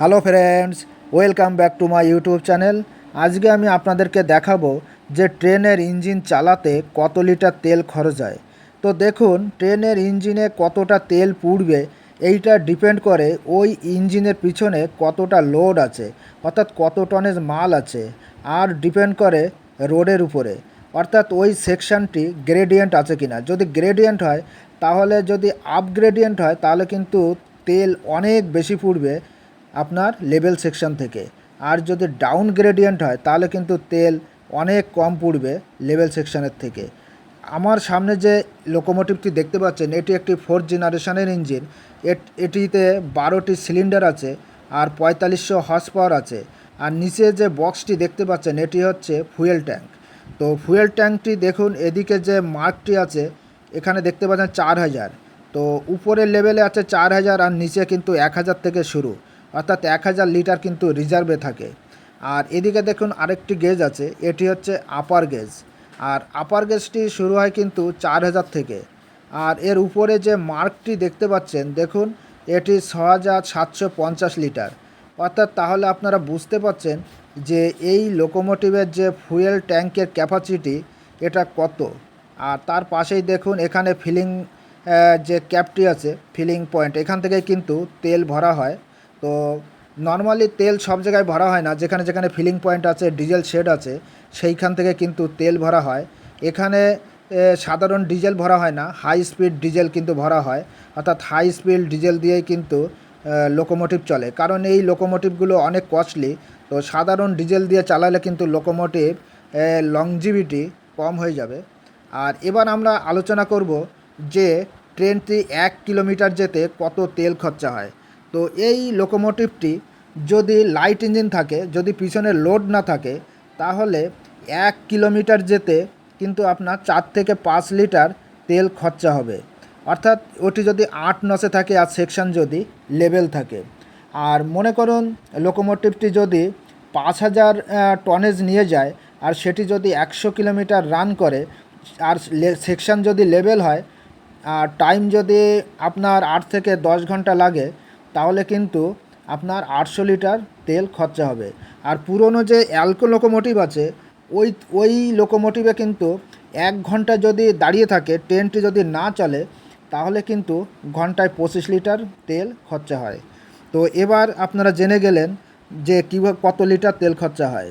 Hello friends, welcome back to my YouTube channel. আজকে আমি আপনাদেরকে দেখাবো যে ট্রেনের ইঞ্জিন চালাতে কত লিটার তেল খরচ হয়। তো দেখুন, ট্রেনের ইঞ্জিনে কতটা তেল পুড়বে, এইটা ডিপেন্ড করে ওই ইঞ্জিনের পিছনে কতটা লোড আছে, অর্থাৎ কত টনের মাল আছে, আর ডিপেন্ড করে রোডের উপরে। অর্থাৎ ওই সেকশনটি গ্রেডিয়েন্ট আছে কিনা। যদি গ্রেডিয়েন্ট হয়, তাহলে যদি আপ গ্রেডিয়েন্ট হয়, তাহলে কিন্তু তেল অনেক বেশি পুড়বে আপনার লেভেল সেকশন থেকে। আর যদি ডাউন গ্রেডিয়েন্ট হয়, তাহলে কিন্তু তেল অনেক কম পড়বে লেভেল সেকশনের থেকে। আমার সামনে যে লোকোমোটিভটি দেখতে পাচ্ছেন, এটি একটি ফোর্থ জেনারেশনের ইঞ্জিন এটিতে বারোটি সিলিন্ডার আছে আর পঁয়তাল্লিশশো হর্স পাওয়ার আছে। আর নিচে যে বক্সটি দেখতে পাচ্ছেন, এটি হচ্ছে ফুয়েল ট্যাঙ্ক তো ফুয়েল ট্যাঙ্কটি দেখুন, এদিকে যে মার্কটি আছে, এখানে দেখতে পাচ্ছেন চার হাজার। তো উপরের লেভেলে আছে চার হাজার আর নিচে কিন্তু এক হাজার থেকে শুরু। অর্থাৎ এক হাজার লিটার কিন্তু রিজার্ভে থাকে। আর এদিকে দেখুন আরেকটি গেজ আছে, এটি হচ্ছে আপার গেজ আর আপার গেজটি শুরু হয় কিন্তু চার হাজার থেকে। আর এর উপরে যে মার্কটি দেখতে পাচ্ছেন, দেখুন, এটি ছ হাজার সাতশো পঞ্চাশ লিটার। অর্থাৎ তাহলে আপনারা বুঝতে পাচ্ছেন যে এই লোকোমোটিভের যে ফুয়েল ট্যাঙ্কের ক্যাপাসিটি এটা কত। আর তার পাশেই দেখুন এখানে ফিলিং যে ক্যাপটি আছে ফিলিং পয়েন্ট এখান থেকে কিন্তু তেল ভরা হয়। তো নর্মালি তেল সব জায়গায় ভরা হয় না। যেখানে যেখানে ফিলিং পয়েন্ট আছে ডিজেল শেড আছে, সেইখান থেকে কিন্তু তেল ভরা হয়। এখানে সাধারণ ডিজেল ভরা হয় না। হাই স্পিড ডিজেল কিন্তু ভরা হয়। অর্থাৎ হাই স্পিড ডিজেল দিয়েই কিন্তু লোকোমোটিভ চলে। কারণ এই লোকোমোটিভগুলো অনেক কস্টলি তো সাধারণ ডিজেল দিয়ে চালালে কিন্তু লোকোমোটিভ লংজিভিটি কম হয়ে যাবে। আর এবার আমরা আলোচনা করব যে ট্রেনটি এক কিলোমিটার যেতে কত তেল খরচা হয়। তো এই লোকোমোটিভটি যদি লাইট ইঞ্জিন থাকে, যদি পিছনে লোড না থাকে, তাহলে এক কিলোমিটার যেতে কিন্তু আপনার চার থেকে পাঁচ লিটার তেল খরচা হবে। অর্থাৎ ওটি যদি আট নসে থাকে আর সেকশন যদি লেভেল থাকে। আর মনে করুন লোকোমোটিভটি যদি পাঁচ হাজার টনেজ নিয়ে যায়, আর সেটি যদি একশো কিলোমিটার রান করে, আর সেকশন যদি লেভেল হয়, আর টাইম যদি আপনার আট থেকে দশ ঘণ্টা লাগে তাহলে কিন্তু আপনার আটশো লিটার তেল খরচা হবে। আর পুরনো যে অ্যালকো লোকোমোটিভ আছে, ওই ওই লোকোমোটিভে কিন্তু এক ঘণ্টা যদি দাঁড়িয়ে থাকে, ট্রেনটি যদি না চলে, তাহলে কিন্তু ঘন্টায় পঁচিশ লিটার তেল খরচা হয়। তো এবার আপনারা জেনে গেলেন যে কী কত লিটার তেল খরচা হয়।